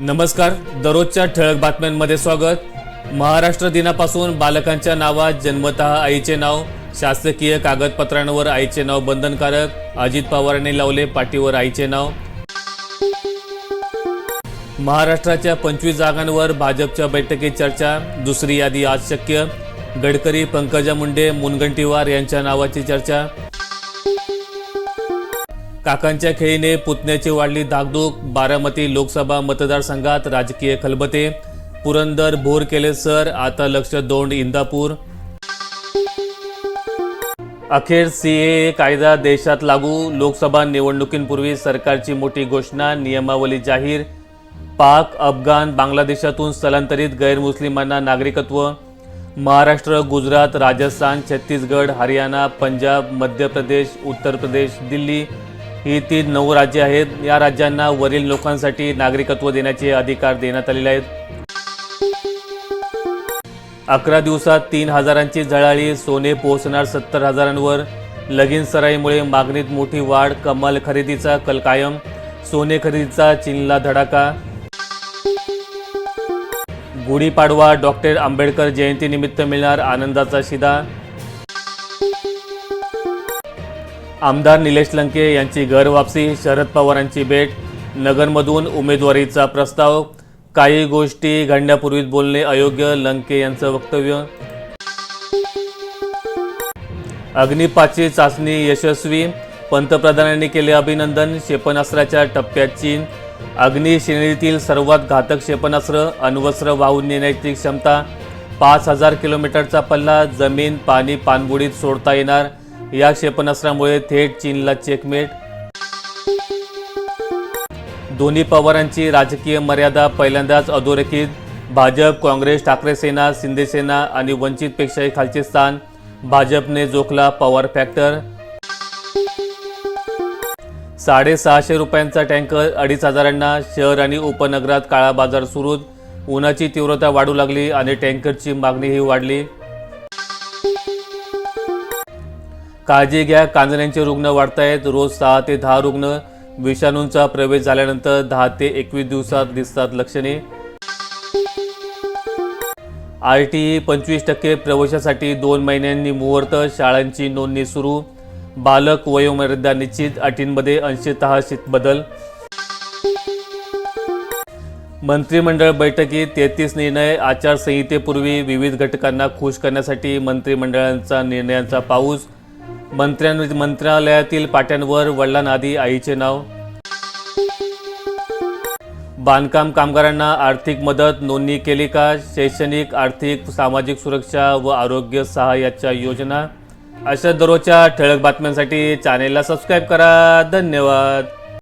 नमस्कार दररोजच्या ठळक बातम्यांमध्ये स्वागत. महाराष्ट्र दिनापासून बालकांच्या नावात जन्मतः आईचे नाव. शासकीय कागदपत्रांवर आईचे नाव बंधनकारक. अजित पवारांनी लावले पाठीवर आईचे नाव. महाराष्ट्राच्या पंचवीस जागांवर भाजपच्या बैठकीत चर्चा. दुसरी यादी आज शक्य. गडकरी पंकजा मुंडे मुनगंटीवार यांच्या नावाची चर्चा. काकांच्या खेळीने पुतण्याची वाढली धाकधूक बारामती लोकसभा मतदारसंघात राजकीय खलबते. पुरंदर भोर केले सर आता लक्ष दोंड इंदापूर. अखेर सी ए कायदा देशात लागू. लोकसभा निवडणुकींपूर्वी सरकारची मोठी घोषणा नियमावली जाहीर. पाक अफगाण बांगलादेशातून स्थलांतरित गैरमुस्लिमांना नागरिकत्व. महाराष्ट्र गुजरात राजस्थान छत्तीसगड हरियाणा पंजाब मध्य प्रदेश उत्तर प्रदेश दिल्ली ही तीन नऊ राज्य आहेत. या राज्यांना वरील लोकांसाठी नागरिकत्व देण्याचे अधिकार देण्यात आलेले आहेत. अकरा दिवसात तीन हजारांची झळाळी सोने पोहोचणार सत्तर हजारांवर. लगीन सराईमुळे मागणीत मोठी वाढ कमाल खरेदीचा कल कायम. सोने खरेदीचा चीनला धडाका. गुढीपाडवा डॉक्टर आंबेडकर जयंतीनिमित्त मिळणार आनंदाचा शिदा. आमदार निलेश लंके यांची घरवापसी शरद पवारांची भेट नगरमधून उमेदवारीचा प्रस्ताव काही गोष्टी घडण्यापूर्वीच बोलणे अयोग्य लंके यांचं वक्तव्य. अग्निपाची चाचणी यशस्वी पंतप्रधानांनी केले अभिनंदन क्षेपणास्त्राच्या टप्प्यात चीन. अग्निश्रेणीतील सर्वात घातक क्षेपणास्त्र अण्वस्त्र वाहून नेण्याची क्षमता पाच हजार किलोमीटरचा पल्ला जमीन पाणी पाणबुडीत सोडता येणार या क्षेपणास्त्रामुळे थेट चीनला चेकमेट दोन्ही पवारांची राजकीय मर्यादा पहिल्यांदाच अधोरेखित. भाजप काँग्रेस ठाकरे सेना शिंदेसेना आणि वंचितपेक्षाही खालचे स्थान. भाजपने जोखला पॉवर फॅक्टर. साडेसहाशे रुपयांचा टँकर अडीच हजारांना शहर आणि उपनगरात काळा बाजार सुरू उन्हाची तीव्रता वाढू लागली आणि टँकरची मागणीही वाढली. काळजी घ्या कांजण्यांचे रुग्ण वाढत आहेत रोज सहा ते दहा रुग्ण विषाणूंचा प्रवेश झाल्यानंतर दहा ते एकवीस दिवसात दिसतात लक्षणे. आर टी ई पंचवीस टक्के प्रवेशासाठी दोन महिन्यांनी मुहूर्त शाळांची नोंदणी सुरू. बालक वयोमर्यादा निश्चित अटींमध्ये अंशतः बदल. मंत्रिमंडळ बैठकीत तेहतीस निर्णय आचारसंहितेपूर्वी विविध घटकांना खुश करण्यासाठी मंत्रिमंडळांचा निर्णयांचा पाऊस. मंत्र्यां मंत्रालयातील पाट्यांवर वडिलांआधी आईचे नाव. बांधकाम कामगारांना आर्थिक मदत नोंदणी केली का? शैक्षणिक आर्थिक सामाजिक सुरक्षा व आरोग्य सहाय्याच्या योजना. अशा दररोजच्या ठळक बातम्यांसाठी चॅनेलला सबस्क्राईब करा. धन्यवाद.